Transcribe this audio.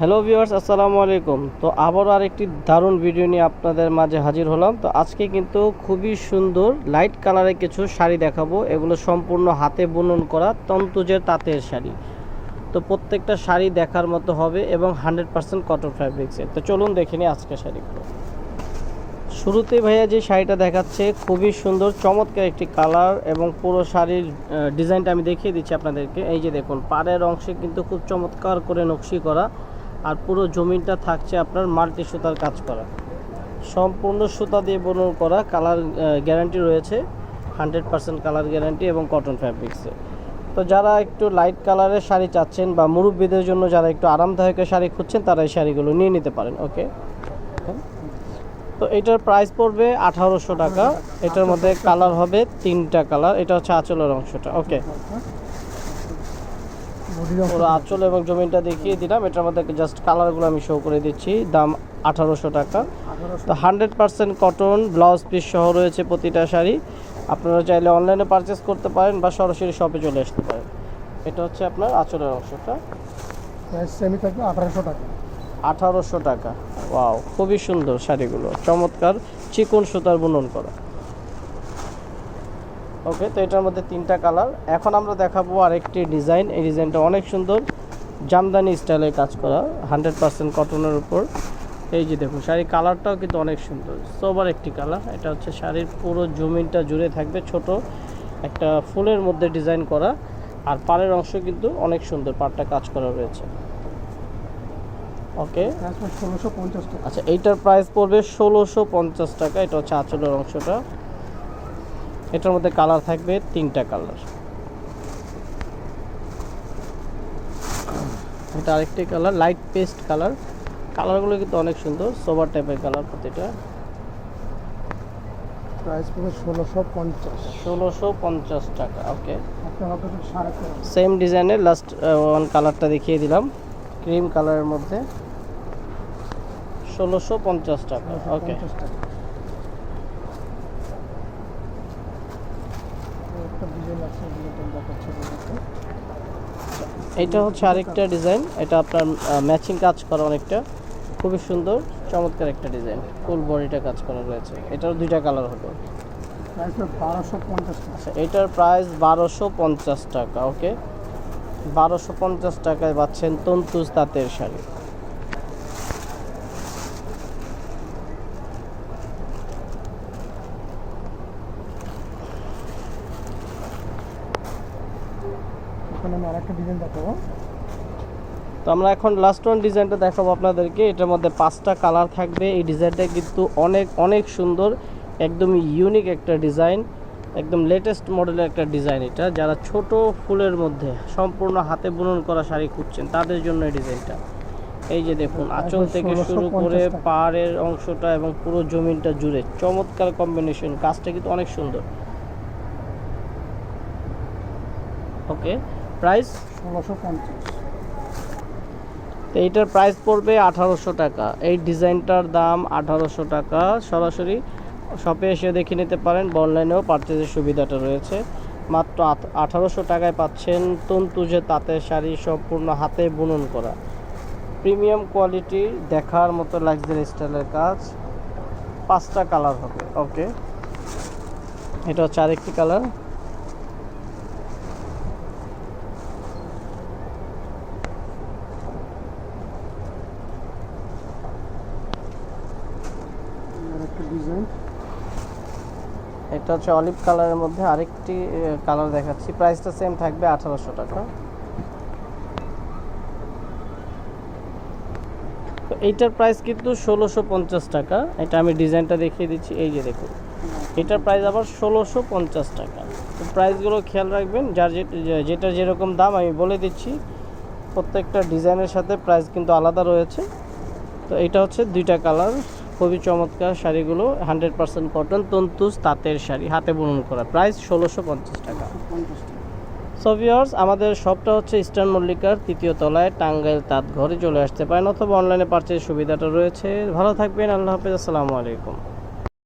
Hello viewers, আসসালামু আলাইকুম। তো আবারও আরেকটি দারুণ ভিডিও নিয়ে আপনাদের মাঝে হাজির হলাম। তো আজকে কিন্তু খুবই সুন্দর লাইট কালারের কিছু শাড়ি দেখাবো। এগুলো সম্পূর্ণ হাতে বুনন করা তন্তুজের তাঁতের শাড়ি। তো প্রত্যেকটা শাড়ি দেখার মতো হবে এবং হান্ড্রেড পার্সেন্ট কটন ফ্যাব্রিক্সের তো চলুন দেখে নিই আজকে শাড়িগুলো। শুরুতে ভাইয়া যে শাড়িটা দেখাচ্ছে খুবই সুন্দর, চমৎকার একটি কালার এবং পুরো শাড়ির ডিজাইনটা আমি দেখিয়ে দিচ্ছি আপনাদেরকে। এই যে দেখুন, পাড়ের অংশে কিন্তু খুব চমৎকার করে নকশি করা। আর পুরো জমিনটা থাকছে আপনার মাল্টি সুতার কাজ করা। সম্পূর্ণ সুতা দিয়ে বুনন করা কালার গ্যারান্টি রয়েছে, হান্ড্রেড পার্সেন্ট কালার গ্যারান্টি এবং কটন ফ্যাব্রিক্সে তো যারা একটু লাইট কালারের শাড়ি চাচ্ছেন বা মুরব্বীদের জন্য যারা একটু আরামদায়ক শাড়ি খুঁজছেন, তারা এই শাড়িগুলো নিয়ে নিতে পারেন ওকে তো এটার প্রাইস পড়বে আঠারোশো টাকা। এটার মধ্যে কালার হবে তিনটা কালার এটা হচ্ছে আঁচলের অংশটা ওকে পুরো আঁচল এবং জমিনটা দেখিয়ে দিলাম। এটার মধ্যে জাস্ট কালারগুলো আমি শো করে দিচ্ছি। দাম আঠারোশো টাকা। তো hundred percent cotton blouse piece সহ রয়েছে প্রতিটা শাড়ি। আপনারা চাইলে অনলাইনে পারচেস করতে পারেন বা সরাসরি শপে চলে আসতে পারেন। এটা হচ্ছে আপনার আঁচলের অংশটা। সেমি থাকবে আঠারোশো টাকা। আঠারোশো টাকা। ওয়াও খুবই সুন্দর শাড়িগুলো। চমৎকার চিকন সুতার বুনন করা। ওকে তো এটার মধ্যে তিনটা কালার। এখন আমরা দেখাবো আরেকটি ডিজাইন। এই ডিজাইনটা অনেক সুন্দর। জামদানি স্টাইলের কাজ করা হান্ড্রেড পার্সেন্ট কটনের উপর। এই যে দেখুন শাড়ির কালারটাও কিন্তু অনেক সুন্দর। সোবার একটি কালার। এটা হচ্ছে শাড়ির পুরো জমিনটা জুড়ে থাকবে ছোট। একটা ফুলের মধ্যে ডিজাইন করা। আর পাড়ের অংশ কিন্তু অনেক সুন্দর। পাড়টা কাজ করা রয়েছে। ওকে। পড়বে ষোলোশো পঞ্চাশ টাকা। আচ্ছা এইটার প্রাইস পড়বে ষোলোশো পঞ্চাশ টাকা। এটা হচ্ছে আঁচলের অংশটা। এটার মধ্যে কালার থাকবে তিনটা কালার। এটা আরেকটি কালার লাইট পেস্ট কালার। কালারগুলো কিন্তু অনেক সুন্দর সোবার টাইপের কালার প্রতিটা। প্রাইস পড়বে ষোলোশো পঞ্চাশ। ষোলোশো পঞ্চাশ টাকা ওকে সেম ডিজাইনের লাস্ট ওয়ান কালারটা দেখিয়ে দিলাম ক্রিম কালারের মধ্যে। ষোলোশো পঞ্চাশ টাকা ওকে পঞ্চাশ টাকা এই একটা ডিজাইন আছে ডিজাইনটা দেখাচ্ছি আপনাদেরকে। এটা হচ্ছে আরেকটা ডিজাইন। এটা আপনার ম্যাচিং কাজ করা অনেকটা। খুবই সুন্দর, চমৎকার একটা ডিজাইন। ফুল বডিটা কাজ করা রয়েছে। এটার দুইটা কালার পঞ্চাশ আচ্ছা এটার প্রাইস বারোশো পঞ্চাশ টাকা, ওকে? বারোশো পঞ্চাশ টাকায় পাচ্ছেন তন্তুজ তাঁতের শাড়ি। এখানে আমি আরেকটা ডিজাইন দেখাবো। তো আমরা এখন লাস্ট ওয়ান ডিজাইনটা দেখাবো আপনাদেরকে। এটার মধ্যে পাঁচটা কালার থাকবে। এই ডিজাইনটা কিন্তু অনেক অনেক সুন্দর একদম ইউনিক একটা ডিজাইন একদম লেটেস্ট মডেলের একটা ডিজাইন এটা। যারা ছোট ফুলের মধ্যে সম্পূর্ণ হাতে বুনন করা শাড়ি খুঁজছেন তাদের জন্য এই ডিজাইনটা এই যে দেখুন আঁচল থেকে শুরু করে পাহাড়ের অংশটা এবং পুরো জমিনটা জুড়ে চমৎকার কম্বিনেশন কাজটা কিন্তু অনেক সুন্দর। Okay price? ষোলোশো এইটার প্রাইস পড়বে আঠারোশো টাকা। এই ডিজাইনটার দাম আঠারোশো টাকা। সরাসরি শপে এসে দেখে নিতে পারেন। অনলাইনেও পারচেজের সুবিধাটা রয়েছে। মাত্র আঠারোশো টাকায় পাচ্ছেন তন্তুজে তাঁতের শাড়ি সম্পূর্ণ হাতে বুনন করা। প্রিমিয়াম কোয়ালিটি, দেখার মতো লাক্সারি স্টাইলের কাজ। পাঁচটা কালার হবে। ওকে? এটা হচ্ছে আরেকটি কালার আরেকটা ডিজাইন এটা হচ্ছে অলিভ কালারের মধ্যে আরেকটি কালার দেখাচ্ছি। প্রাইসটা সেম থাকবে আঠারোশো টাকা। তো এইটার প্রাইস কিন্তু ষোলোশো পঞ্চাশ টাকা। এটা আমি ডিজাইনটা দেখিয়ে দিচ্ছি। এই যে দেখুন। এটার প্রাইস আবার ষোলোশো পঞ্চাশ টাকা। তো প্রাইসগুলো খেয়াল রাখবেন। যার যেটা যেরকম দাম, আমি বলে দিচ্ছি। প্রত্যেকটা ডিজাইনের সাথে প্রাইস কিন্তু আলাদা রয়েছে। তো এটা হচ্ছে দুইটা কালার খুবই চমৎকার শাড়িগুলো হান্ড্রেড পার্সেন্ট কটন তন্তুজ, তাঁতের শাড়ি, হাতে বুনন করা। প্রাইস ষোলোশো পঞ্চাশ টাকা। পঞ্চাশ টাকা সো ভিউয়ার্স আমাদের শপটা হচ্ছে ইস্টার্ন মল্লিকার তৃতীয় তলায়, টাঙ্গাইল তাঁত ঘরে চলে আসতে পারেন অথবা অনলাইনে পার্চের সুবিধাটা রয়েছে। ভালো থাকবেন, আল্লাহ হাফেজ, আসসালামু আলাইকুম।